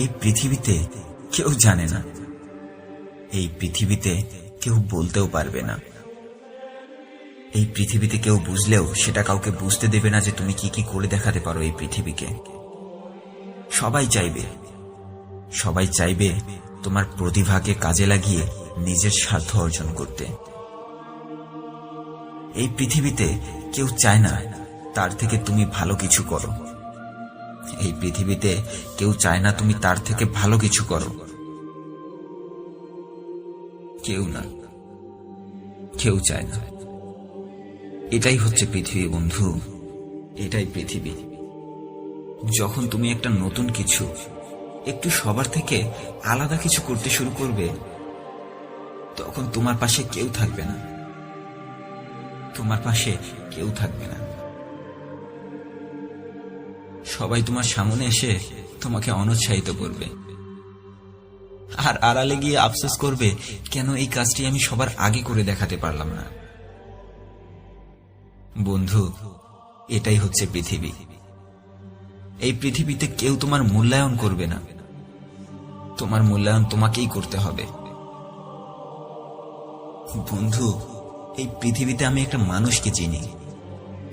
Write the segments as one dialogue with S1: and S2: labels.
S1: এই পৃথিবীতে কেউ জানে না। এই পৃথিবীতে কেউ বলতেও পারবে না। এই পৃথিবীতে কেউ বুঝলেও সেটা কাউকে বুঝতে দেবে না যে তুমি কি কি করে দেখাতে পারো এই পৃথিবীকে। সবাই চাইবে সবাই চাইবে তোমার প্রতিভাকে কাজে লাগিয়ে নিজের স্বার্থ অর্জন করতে। এই পৃথিবীতে কেউ চায় না, তার থেকে তুমি ভালো কিছু করো। এই পৃথিবীতে কেউ চায় না তুমি তার থেকে ভালো কিছু করো। কেউ না। কেউ চায় না। এটাই হচ্ছে পৃথিবী, বন্ধু। এটাই পৃথিবী। যখন তুমি একটা নতুন কিছু, একটু সবার থেকে আলাদা কিছু করতে শুরু করবে, তখন তোমার পাশে কেউ থাকবে না। তোমার পাশে কেউ থাকবে না। সবাই তোমার সামনে এসে তোমাকে অনুৎসাহিত করবে। আর আড়ালে গিয়ে আফসোস করবে, কেন এই কাজটি আমি সবার আগে করে দেখাতে পারলাম না। বন্ধু, এটাই হচ্ছে পৃথিবী। এই পৃথিবীতে কেউ তোমার মূল্যায়ন করবে না। তোমার মূল্যায়ন তোমাকেই করতে হবে। বন্ধু, এই পৃথিবীতে আমি একটা মানুষকে চিনি।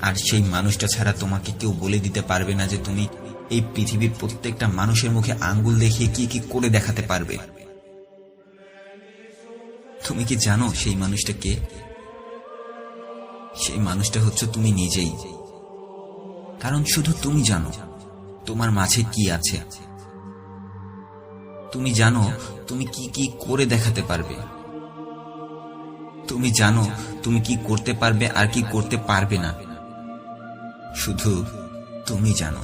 S1: আর সেই মানুষটা ছাড়া তোমাকে কেউ বলে দিতে পারবে না যে তুমি এই পৃথিবীর প্রত্যেকটা মানুষের মুখে আঙ্গুল দেখিয়ে কি কি করে দেখাতে পারবে। তুমি কি জানো সেই মানুষটা কে? সেই মানুষটা হচ্ছে তুমি নিজেই। কারণ শুধু তুমি জানো তোমার মাঝে কি আছে। তুমি জানো তুমি কি কি করে দেখাতে পারবে। তুমি জানো তুমি কি করতে পারবে আর কি করতে পারবে না। শুধু তুমি জানো,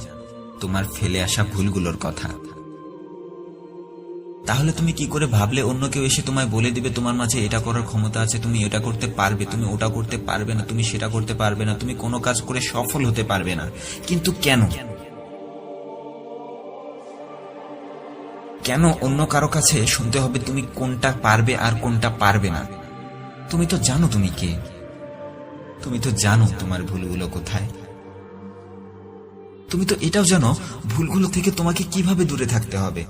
S1: তোমার ফেলে আসা ভুলগুলোর কথা। তাহলে তুমি কি করে ভাবলে অন্য কেউ এসে তোমায় বলে দিবে, তোমার মাঝে এটা করার ক্ষমতা আছে, তুমি এটা করতে পারবে, তুমি ওটা করতে পারবে না, তুমি সেটা করতে পারবে না, তুমি কোনো কাজ করে সফল হতে পারবে না। কিন্তু কেন? কেন অন্য কারও কাছে শুনতে হবে তুমি কোনটা পারবে আর কোনটা পারবে না? তুমি তো জানো তুমি কে। তুমি তো জানো তোমার ভুলগুলো কোথায়। তুমি তো এটাও জানো, ভুলগুলো থেকে তোমাকে কীভাবে দূরে থাকতে হবে।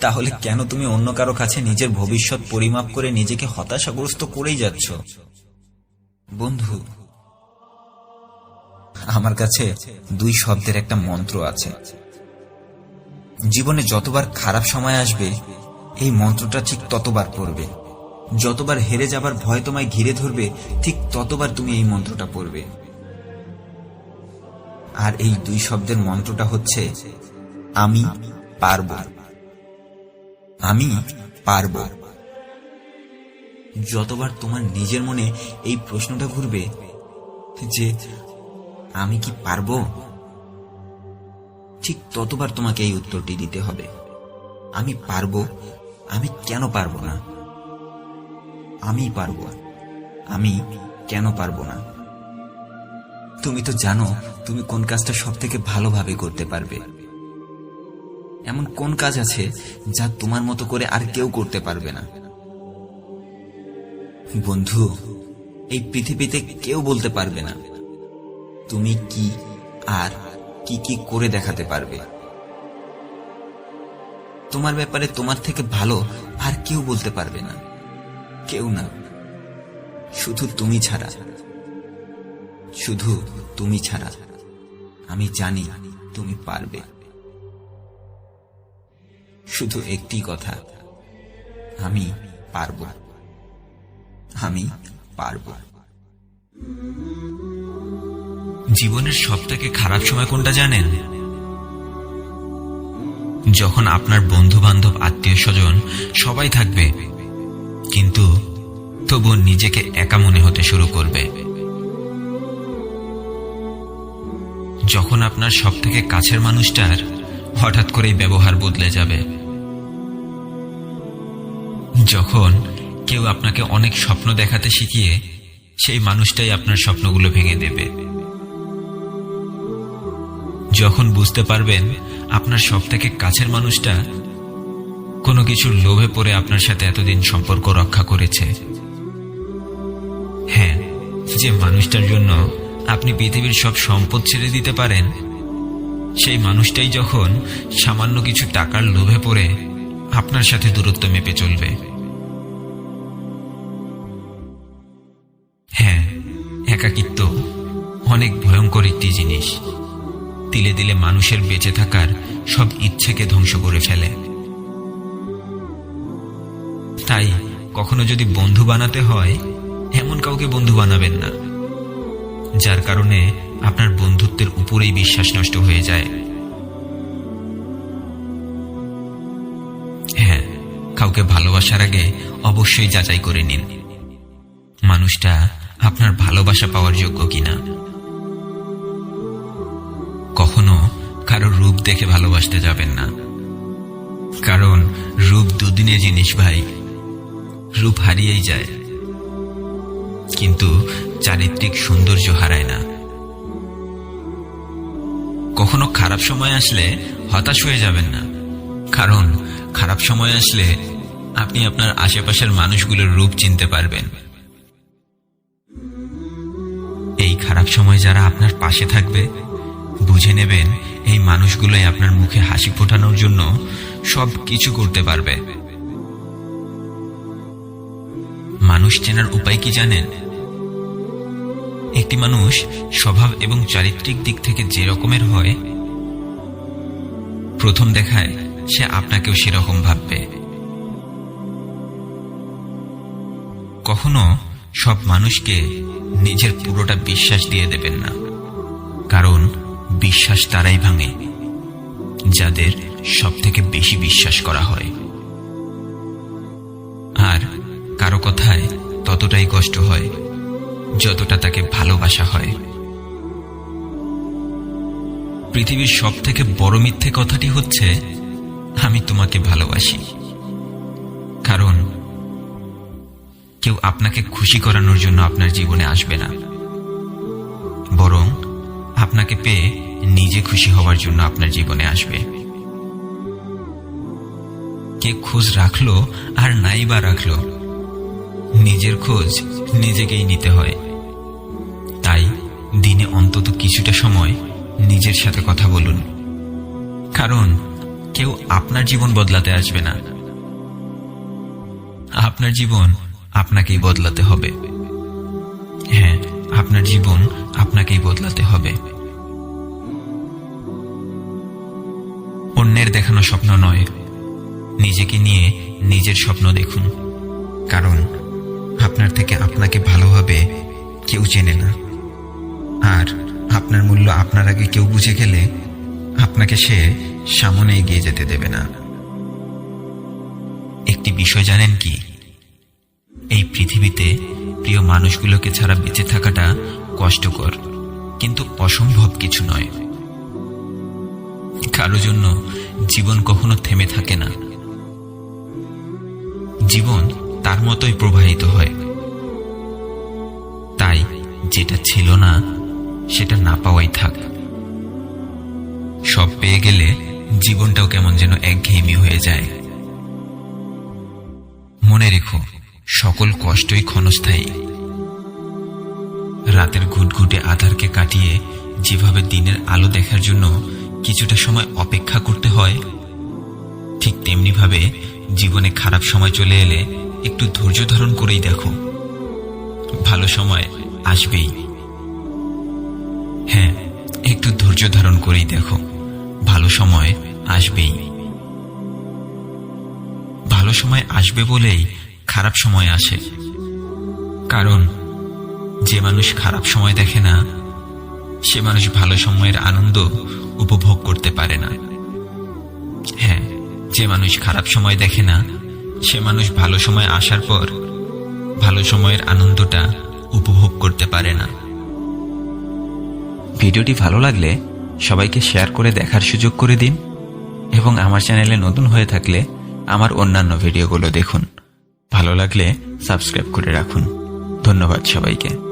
S1: তাহলে কেন তুমি অন্য কারও কাছে নিজের ভবিষ্যৎ পরিমাপ করে নিজেকে হতাশাগ্রস্ত করেই যাচ্ছ? বন্ধু, আমার কাছে দুই শব্দের একটা মন্ত্র আছে। জীবনে যতবার খারাপ সময় আসবে, এই মন্ত্রটা ঠিক ততবার পড়বে। যতবার হেরে যাবার ভয় তোমায় ঘিরে ধরবে, ঠিক ততবার তুমি এই মন্ত্রটা পড়বে। আর এই দুই শব্দের মন্ত্রটা হচ্ছে, আমি পারব। আমি পারব। যতবার তোমার নিজের মনে এই প্রশ্নটা ঘুরবে যে, আমি কি পারব? ঠিক ততবার তোমাকে এই উত্তরটি দিতে হবে। আমি পারব, আমি কেন পারব না? আমি পারব, আমি কেন পারব না? তুমি তো জানো, তুমি কোন কাজটা সব থেকে ভালোভাবে করতে পারবে। এমন কোন কাজ আছে যা তোমার মতো করে আর কেউ করতে পারবে না। বন্ধু, এই পৃথিবীতে কেউ বলতে পারবে না। তুমি কি আর কি কি করে দেখাতে পারবে। তোমার ব্যাপারে তোমার থেকে ভালো আর কেউ বলতে পারবে না। কেউ না। শুধু তুমি ছাড়া। শুধু তুমি ছাড়া। আমি জানি তুমি পারবে। শুধু একটি কথা, আমি পারব। আমি পারব।
S2: জীবনের সব খারাপ সময় কোনটা জানেন? যখন আপনার বন্ধু বান্ধব আত্মীয় স্বজন সবাই থাকবে, কিন্তু তবুও নিজেকে একা মনে হতে শুরু করবে। যখন আপনার সব থেকে কাছের মানুষটার হঠাৎ করেই ব্যবহার বদলে যাবে। যখন কেউ আপনাকে অনেক স্বপ্ন দেখাতে শিখিয়ে সেই মানুষটাই আপনার স্বপ্নগুলো ভেঙে দেবে। যখন বুঝতে পারবেন আপনার সব থেকে কাছের মানুষটা কোনো কিছুর লোভে পড়ে আপনার সাথে এতদিন সম্পর্ক রক্ষা করেছে। হ্যাঁ যে মানুষটার জন্য আপনি পৃথিবীর সব সম্পদ ছেড়ে দিতে পারেন, সেই মানুষটাই যখন সামান্য কিছু টাকার লোভে পড়ে, আপনার সাথে দূরত্ব মেপে চলবে। হ্যাঁ একাকিত্ব অনেক ভয়ঙ্কর একটি জিনিস। তিলে দিলে মানুষের বেঁচে থাকার সব ইচ্ছেকে ধ্বংস করে ফেলে। তাই কখনো যদি বন্ধু বানাতে হয়, এমন কাউকে বন্ধু বানাবেন না। যার কারণে আপনার বন্ধুত্বের উপরেই বিশ্বাস নষ্ট হয়ে যায়। হ্যাঁ কাউকে ভালোবাসার আগে অবশ্যই যাচাই করে নিন। মানুষটা আপনার ভালোবাসা পাওয়ার যোগ্য কিনা? কখনো কারও রূপ দেখে ভালোবাসতে যাবেন না। কারণ রূপ দুদিনের জিনিস ভাই, রূপ হারিয়েই যায়। কিন্তু চারিত্রিক সৌন্দর্য হারায় না। কখনো খারাপ সময় আসলে হতাশ হয়ে যাবেন না। কারণ, খারাপ সময় আসলে আপনি আপনার আশেপাশের মানুষগুলোর রূপ চিনতে পারবেন। এই খারাপ সময় যারা আপনার পাশে থাকবে, বুঝে নেবেন এই মানুষগুলোই আপনার মুখে হাসি ফোটানোর জন্য সব কিছু করতে পারবে। মানুষ চেনার উপায় কি জানেন? একটি মানুষ স্বভাব এবং চারিত্রিক দিক থেকে যে রকমের হয়, প্রথম দেখায় সে আপনাকেও সেরকম ভাববে। কখনো সব মানুষকে নিজের পুরোটা বিশ্বাস দিয়ে দেবেন না, কারণ বিশ্বাস তারাই ভাঙে, যাদের সব থেকে বেশি বিশ্বাস করা হয়। আর কারও কথায় ততটাই কষ্ট হয় যতটা তাকে ভালোবাসা হয়। পৃথিবীর সব থেকে বড় মিথ্যে কথাটি হচ্ছে, আমি তোমাকে ভালোবাসি। কারণ, কেউ আপনাকে খুশি করানোর জন্য আপনার জীবনে আসবে না। বরং, আপনাকে পেয়ে নিজে খুশি হওয়ার জন্য আপনার জীবনে আসবে। কে খোঁজ রাখল আর নাই বা রাখল, নিজের খোঁজ নিজেকেই নিতে হয়। অন্তত কিছুটা সময় নিজের সাথে কথা বলুন। কারণ কেউ আপনার জীবন বদলাতে আসবে না। আপনার জীবন আপনাকেই বদলাতে হবে। হ্যাঁ আপনার জীবন আপনাকেই বদলাতে হবে। অন্যের দেখানো স্বপ্ন নয়, নিজেকে নিয়ে নিজের স্বপ্ন দেখুন। কারণ আপনার থেকে আপনাকে ভালোভাবে কেউ চেনে না। আপনার মূল্য আপনার আগে কেউ বুঝে গেলে আপনাকে সে সামনে এগিয়ে যেতে দেবে না। একটি বিষয় জানেন কি? এই পৃথিবীতে প্রিয় মানুষগুলোকে ছাড়া বেঁচে থাকাটা কষ্টকর, কিন্তু অসম্ভব কিছু নয়। কারও জন্য জীবন কখনো থেমে থাকে না। জীবন তার মতোই প্রবাহিত হয়। তাই যেটা ছিল না সেটা না পাওয়াই থাক। সব পেয়ে গেলে জীবনটাও কেমন যেন একঘেয়েমি হয়ে যায়। মনে রেখো, সকল কষ্টই ক্ষণস্থায়ী। রাতের ঘুটঘুটে আধারকে কাটিয়ে যেভাবে দিনের আলো দেখার জন্য কিছুটা সময় অপেক্ষা করতে হয়, ঠিক তেমনিভাবে জীবনে খারাপ সময় চলে এলে একটু ধৈর্য ধারণ করেই দেখো। ভালো সময় আসবেই। হ্যাঁ একটু ধৈর্য ধারণ করেই দেখো। ভালো সময় আসবেই। ভালো সময় আসবে বলেই খারাপ সময় আসে। কারণ, যে মানুষ খারাপ সময় দেখে না, সে মানুষ ভালো সময়ের আনন্দ উপভোগ করতে পারে না। হ্যাঁ যে মানুষ খারাপ সময় দেখে না, সে মানুষ ভালো সময় আসার পর ভালো সময়ের আনন্দটা উপভোগ করতে পারে না। ভিডিওটি ভালো লাগলে সবাইকে শেয়ার করে দেখার সুযোগ করে দিন এবং আমার চ্যানেলে নতুন হয়ে থাকলে আমার অন্যান্য ভিডিওগুলো দেখুন। ভালো লাগলে সাবস্ক্রাইব করে রাখুন। ধন্যবাদ সবাইকে।